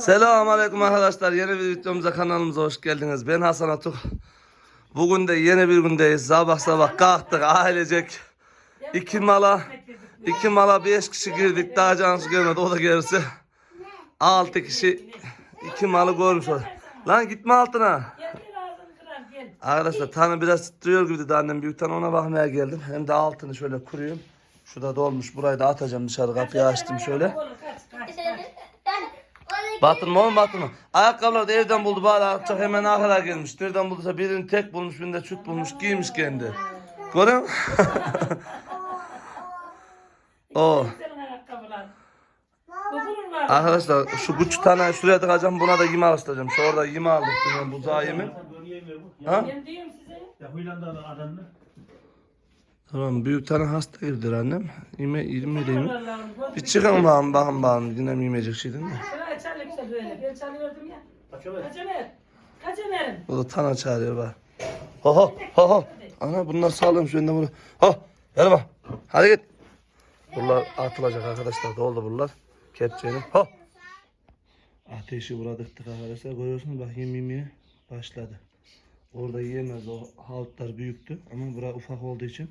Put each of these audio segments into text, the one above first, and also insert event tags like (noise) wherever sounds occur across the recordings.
Selamun Aleyküm arkadaşlar. Yeni bir videomuza kanalımıza hoş geldiniz. Ben Hasan Atuk. Bugün de yeni bir gündeyiz. Sabah sabah kalktık ailecek. İki mala, iki mala beş kişi girdik. Daha cansı gelmedi. O da gerisi. Altı kişi iki malı görmüş oldu. Lan gitme altına. Arkadaşlar tanı biraz titriyor gibi dedi annem büyük tane ona bakmaya geldim. Hem de altını şöyle kuruyorum. Şurada dolmuş. Burayı da atacağım dışarı kapıyı açtım şöyle. Kaç. Batırma oğlum batırma. Ayakkabıları da evden buldu bari atacak hemen arkada gelmiş. Nereden bulduysa birini tek bulmuş birinde çut bulmuş giymiş kendi. Görüyor musun? (laughs) o. Ayakkabılar. Arkadaşlar şu küçük tane şuraya takacağım buna da yeme alıştıracağım. Şu orada yeme aldık buzağı yemi. Ha? Ya huylandı adamını. Tamam büyük tane hasta girdi annem. Yeme yeme de. Bulurlar. Bir çıkın bakalım bakın bakalım yine mi yemeyecek şey değil mi? Şöyle çalıyor işte böyle. Ben çalıyordum ya. Kaç öyle? Kaç Ömer. Kaç Ömer'im. O da tana çağırıyor bak. Ho ho ho ho. Ana bunlar sağlam şu önde bunu. Ho. Gel bak. Hadi git. Bunlar atılacak arkadaşlar. Doldu bunlar. Kepçeyle. Ho. Ateşi vuradıktık arkadaşlar. Görüyorsunuz bak yem yemeye başladı. Orada yiyemez o havutlar büyüktü ama bura ufak olduğu için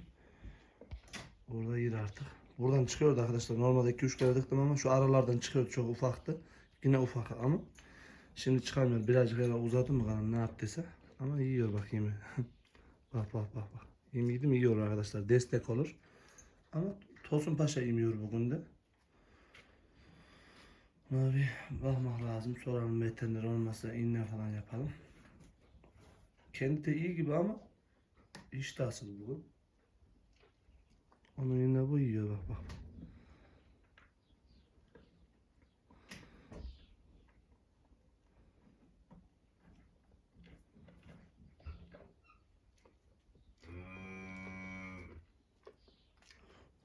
orada yer artık. Buradan çıkıyordu arkadaşlar. Normalde 2-3 kere tıktım ama şu aralardan çıkıyordu çok ufaktı. Yine ufak ama Şimdi çıkarmıyor. Birazcık yana uzadı mı kanım ne yaptıysa. Ama yiyor bak yemi. (laughs) bak bak bak bak. Yemi yedi mi yiyor arkadaşlar. Destek olur. Ama Tosun Paşa yemiyor bugün de. Bir bakmak lazım. Soralım veteriner olmazsa inne falan yapalım. Kendi de iyi gibi ama iştahsız bugün. Onun yine bu yiyor bak bak.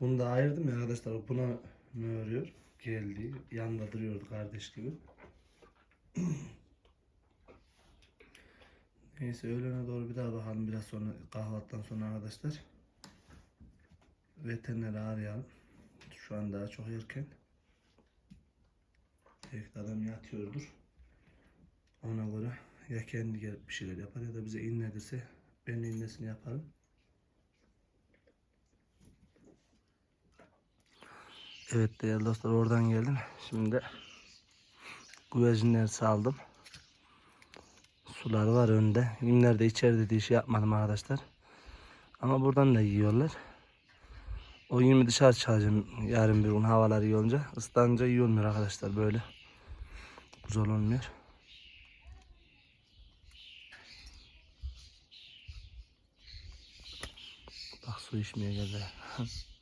Bunu da ayırdım ya arkadaşlar. Buna ne örüyor? Geldi. Yanında duruyordu kardeş gibi. (clears throat) Neyse öğlene doğru bir daha bakalım biraz sonra kahvaltıdan sonra arkadaşlar. Veterineri arayalım. Şu an daha çok erken. Belki adam yatıyordur. Ona göre ya kendi gelip bir şeyler yapar ya da bize inle dese ben de innesini yaparım. Evet değerli dostlar oradan geldim. Şimdi güvercinleri saldım. Suları var önde. Yemler de içeride diye şey yapmadım arkadaşlar. Ama buradan da yiyorlar. O yemi dışarı çıkaracağım yarın bir gün havalar iyi olunca. Islanınca iyi olmuyor arkadaşlar böyle. Güzel olmuyor. Bak su içmeye geldi. (laughs)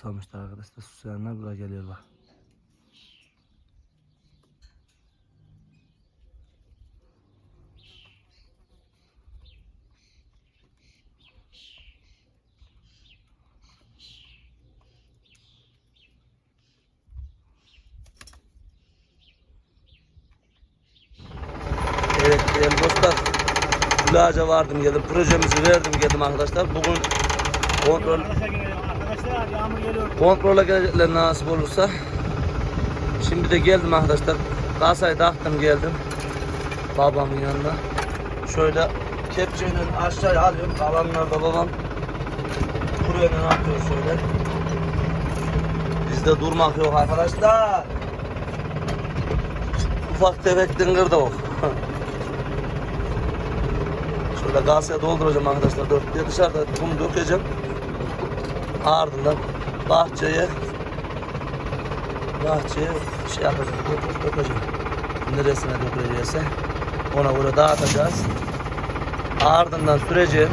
Susamışlar arkadaşlar. Susayanlar buraya geliyor bak. Evet değerli dostlar. Gülaca vardım geldim. Projemizi verdim geldim arkadaşlar. Bugün kontrol Arkadaşlar yağmur geliyor. Kontrole gelecekler nasip olursa. Şimdi de geldim arkadaşlar. Kasayı taktım geldim. Babamın yanına. Şöyle kepçeyle aşağıya alıyorum. Kalanlar da babam kuruyor ne yapıyor şöyle. Bizde durmak yok arkadaşlar. Ufak tefek dıngır da yok. (laughs) Şöyle kasaya dolduracağım arkadaşlar. Dört diye dışarıda bunu dökeceğim. Ardından bahçeye bahçeye şey yapacağım, dök- dökeceğim. Neresine döküleceğse ona göre dağıtacağız. Ardından süreceğim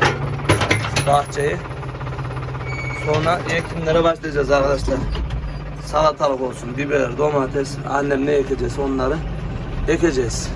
bahçeyi. Sonra ekimlere başlayacağız arkadaşlar. Salatalık olsun, biber, domates, annem ne ekeceğiz onları ekeceğiz.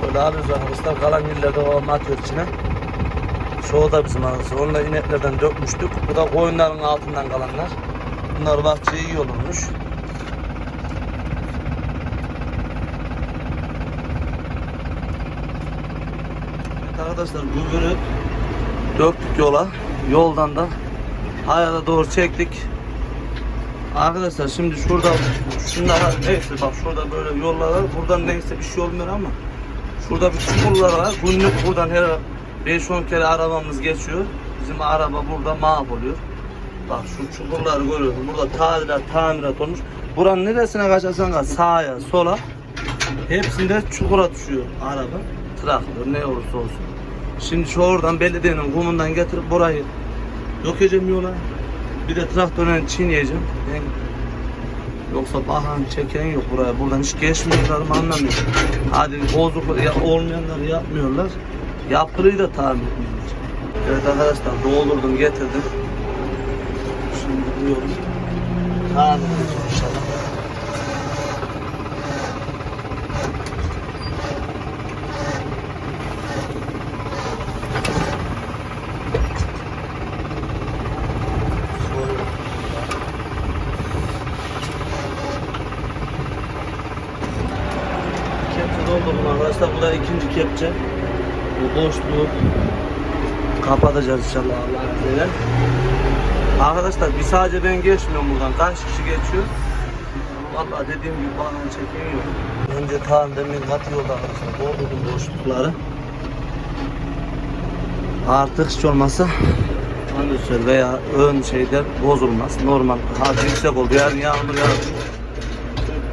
Şöyle alıyoruz arkadaşlar. Kalan yerlerde babam atıyor içine. Çoğu da bizim arkadaşlar. Onu da ineklerden dökmüştük. Bu da koyunların altından kalanlar. Bunlar bahçeye iyi olurmuş. Evet arkadaşlar gübürü döktük yola. Yoldan da hayata doğru çektik. Arkadaşlar şimdi şurada şunlara neyse bak şurada böyle yollar var. Buradan neyse bir şey olmuyor ama şurada bir çukurlar var. Günlük buradan her 5-10 kere arabamız geçiyor. Bizim araba burada mahvoluyor. Bak şu çukurları görüyorsun. Burada tadilat, tamirat olmuş. Buranın neresine kaçarsan kaç sağa, sola hepsinde çukura düşüyor araba. Traktör ne olursa olsun. Şimdi şu oradan belediyenin kumundan getirip burayı dökeceğim yola. Bir de traktörle çiğneyeceğim. Ben Yoksa bahan çeken yok buraya. Buradan hiç geçmiyorlar mı anlamıyorum. Hadi bozuk ya, olmayanları yapmıyorlar. Yaptırıyı da tamir etmiyorlar. Evet arkadaşlar doldurdum getirdim. Şimdi bu yolu tamir edeceğim inşallah. Kepçe doldurdum arkadaşlar. İkinci kepçe. Bu boşluğu kapatacağız inşallah Allah'ın izniyle. Arkadaşlar bir sadece ben geçmiyorum buradan. Kaç kişi geçiyor? Vallahi dediğim gibi bana çeken yok. Önce tamam demin katı yolda arkadaşlar. Doldurdum boşlukları. Artık hiç olmazsa anüsör veya ön şeyler bozulmaz. Normal. Hadi yüksek oldu. Yarın yağmur yağar.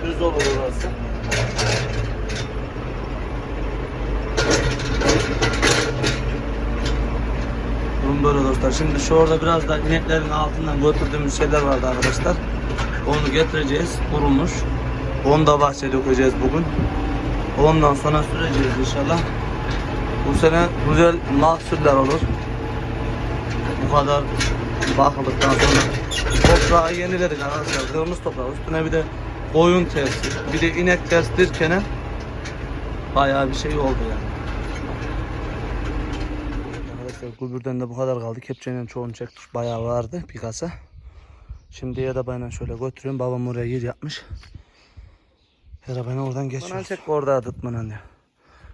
Düz olur orası. Durum böyle dostlar. Şimdi şu orada biraz da ineklerin altından götürdüğümüz şeyler vardı arkadaşlar. Onu getireceğiz. Kurumuş. Onu da bahçeye dökeceğiz bugün. Ondan sonra süreceğiz inşallah. Bu sene güzel mahsuller olur. Bu kadar bakıldıktan sonra toprağı yeniledik arkadaşlar. Kırmızı toprağı. Üstüne bir de koyun tersi, bir de inek tersi derken bayağı bir şey oldu yani. Arkadaşlar gübürden de bu kadar kaldı. Kepçenin çoğunu çektik. Bayağı vardı bir kasa. Şimdi arabayla şöyle götürüyorum. Babam oraya yer yapmış. Arabayla oradan geçiyor. çek orada tutman anne.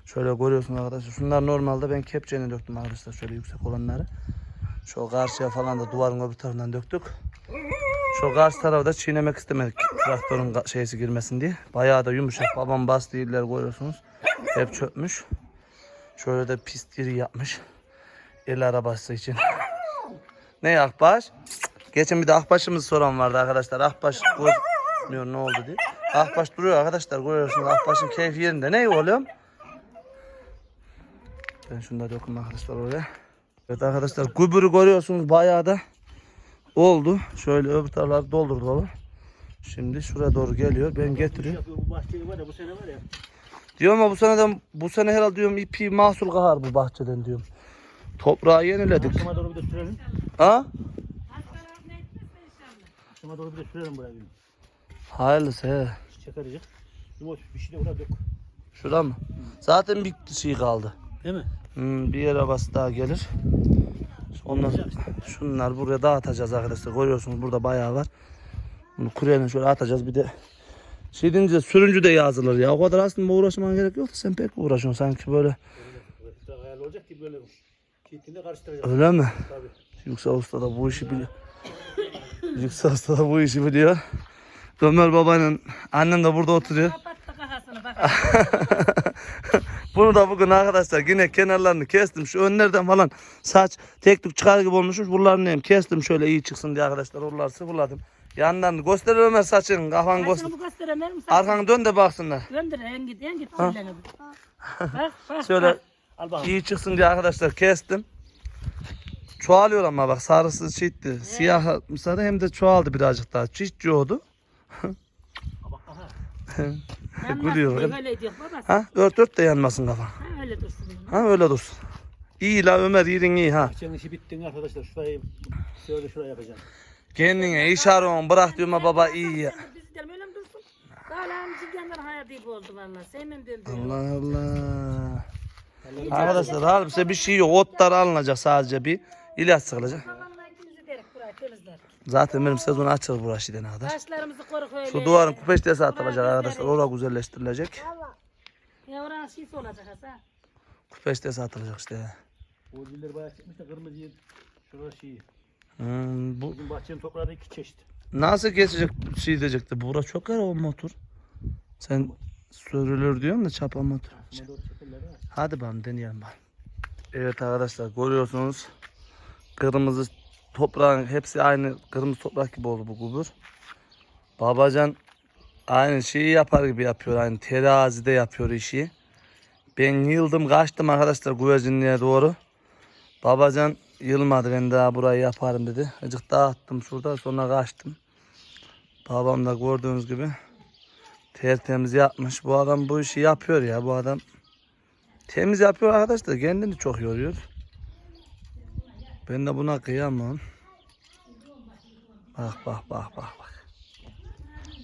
Şöyle görüyorsun arkadaşlar. Şunlar normalde ben kepçeyle döktüm arkadaşlar. Şöyle yüksek olanları. Şu karşıya falan da duvarın öbür tarafından döktük. Şu karşı tarafı da çiğnemek istemedik. Traktörün şeysi girmesin diye. Bayağı da yumuşak. Babam bastı yerler görüyorsunuz. Hep çökmüş. Şöyle de pis diri yapmış. El arabası için. ne Akbaş? Geçen bir de Akbaş'ımız soran vardı arkadaşlar. Akbaş görmüyor ne oldu diye. Akbaş duruyor arkadaşlar görüyorsunuz. Akbaş'ın keyfi yerinde. Ne oğlum? Ben şunu da döküm arkadaşlar oraya. Evet arkadaşlar gübürü görüyorsunuz bayağı da oldu. Şöyle öbür tarafları doldurdu baba. Şimdi şuraya doğru geliyor. Ben getiriyorum. Yapıyor, Bu bahçeyi var ya bu sene var ya. Diyorum ama bu seneden bu sene herhalde diyorum ipi mahsul kahar bu bahçeden diyorum. Toprağı yeniledik. Akşama doğru bir de sürelim. Ha? Akşama doğru bir de sürelim buraya. Bir. Hayırlısı he. Çekerecek. Yumuş bir şey de buraya dök. Şurada mı? Zaten bir şey kaldı. Değil mi? Hmm, bir arabası daha gelir. Ondan şunlar buraya dağıtacağız arkadaşlar. Görüyorsunuz burada bayağı var. Bunu kuryene şöyle atacağız. Bir de şey deyince sürüncü de yazılır ya. O kadar aslında uğraşman gerek yok da sen pek uğraşıyorsun sanki böyle. De ayarlı olacak ki böyle çiğitinde karıştıracak. Öyle mi? Tabii. Yüksel Usta da bu işi biliyor. Yüksel Usta da bu işi biliyor. Ömer babanın annem de burada oturuyor. (laughs) Bunu da bugün arkadaşlar yine kenarlarını kestim. Şu önlerden falan saç tek tük çıkar gibi olmuşmuş. Buralarını hem kestim şöyle iyi çıksın diye arkadaşlar. Oraları sıfırladım. Yanlarını göster Ömer saçın. Kafan göster. Arkanı dön de baksınlar. Gönder en git en git. Bak bak. Şöyle bak. Al bakalım. iyi çıksın diye arkadaşlar kestim. Çoğalıyor ama bak sarısı çiğitti. Siyah sarı hem de çoğaldı birazcık daha. Çiğit yoğdu. (laughs) Gülüyor, öyle. Diyor babası. Ha ört ört de yanmasın kafan. Ha öyle dursun. Ha öyle dursun. İyi la Ömer yerin iyi ha. Bahçenin işi bitti arkadaşlar. Şurayı şöyle şuraya yapacağım. Kendine iş arıyorsun bırak diyorum baba iyi ya. Biz gidelim öyle mi dursun? Daha lan Çingenler hayat iyi oldu valla. Sevmem döndü. Allah Allah. Arkadaşlar halbuki bir şey yok. Otlar alınacak sadece bir. ilaç sıkılacak. Zaten benim sezon açılır burası ne kadar. Taşlarımızı koruk öyle. Şu duvarın kupeştesi atılacak arkadaşlar. Orada güzelleştirilecek. Ya oranın şişi olacak Hasan. Kupeştesi atılacak işte. O zilleri bayağı çıkmış da kırmızı yer. Şurada şey. Hmm, bu Bizim bahçenin toprağı iki çeşit. nasıl geçecek şey diyecekti. Bura çok ara o motor. Sen sürülür diyorsun da çapa motor. Çekerler ha. Hadi bakalım deneyelim bakalım. Evet arkadaşlar görüyorsunuz. Kırmızı toprağın hepsi aynı kırmızı toprak gibi oldu bu kubur. Babacan aynı şeyi yapar gibi yapıyor. Aynı terazide yapıyor işi. Ben yıldım kaçtım arkadaşlar güvercinliğe doğru. Babacan yılmadı ben daha burayı yaparım dedi. Azıcık dağıttım şurada sonra kaçtım. Babam da gördüğünüz gibi tertemiz yapmış. Bu adam bu işi yapıyor ya bu adam. Temiz yapıyor arkadaşlar. Kendini çok yoruyor. Ben de buna kıyamam. Bak bak bak bak bak.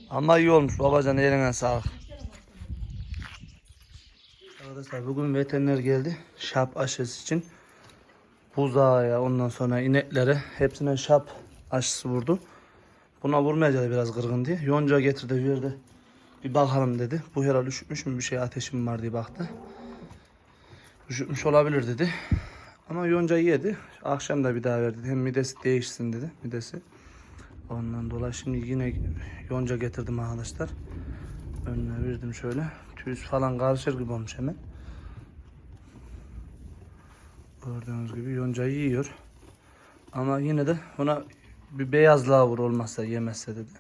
Ama iyi olmuş babacan eline sağlık. Arkadaşlar bugün veteriner geldi. Şap aşısı için. Buzağa ondan sonra ineklere hepsine şap aşısı vurdu. Buna vurmayacaktı biraz kırgın diye. Yonca getirdi verdi. Bir bakalım dedi. Bu herhalde üşütmüş mü bir şey ateşim var diye baktı. Üşütmüş olabilir dedi. Ama yoncayı yedi. Akşam da bir daha verdi. Hem midesi değişsin dedi. Midesi. Ondan dolayı şimdi yine yonca getirdim arkadaşlar. Önüne verdim şöyle. Tüyüs falan karışır gibi olmuş hemen. Gördüğünüz gibi yoncayı yiyor. Ama yine de buna bir beyazlığa vur olmazsa yemezse dedi.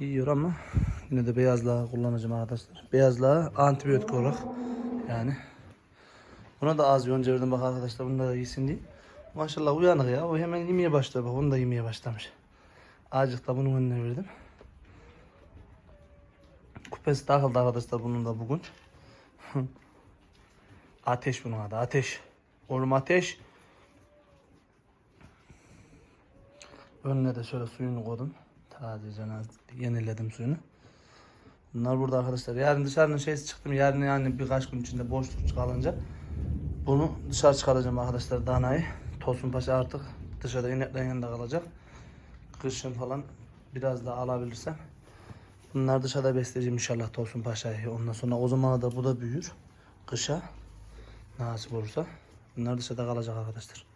Yiyor ama yine de beyazlığa kullanacağım arkadaşlar. Beyazlığa antibiyotik olarak yani. Buna da az yonca verdim bak arkadaşlar bunu da yesin diye. Maşallah uyanık ya. O hemen yemeye başladı. Bak onu da yemeye başlamış. Azıcık da bunun önüne verdim. Kupesi takıldı arkadaşlar bunun da bugün. (laughs) ateş bunun adı ateş. Oğlum ateş. Önüne de şöyle suyunu koydum. Taze az yeniledim suyunu. Bunlar burada arkadaşlar. Yarın dışarının şeysi çıktım. Yarın yani birkaç gün içinde boşluk kalınca bunu dışarı çıkaracağım arkadaşlar danayı. Tosun Paşa artık dışarıda ineklerin yanında kalacak. Kışın falan biraz daha alabilirsem. Bunlar dışarıda besleyeceğim inşallah Tosun Paşa'yı. Ondan sonra o zamana da bu da büyür. Kışa nasip olursa. Bunlar dışarıda kalacak arkadaşlar.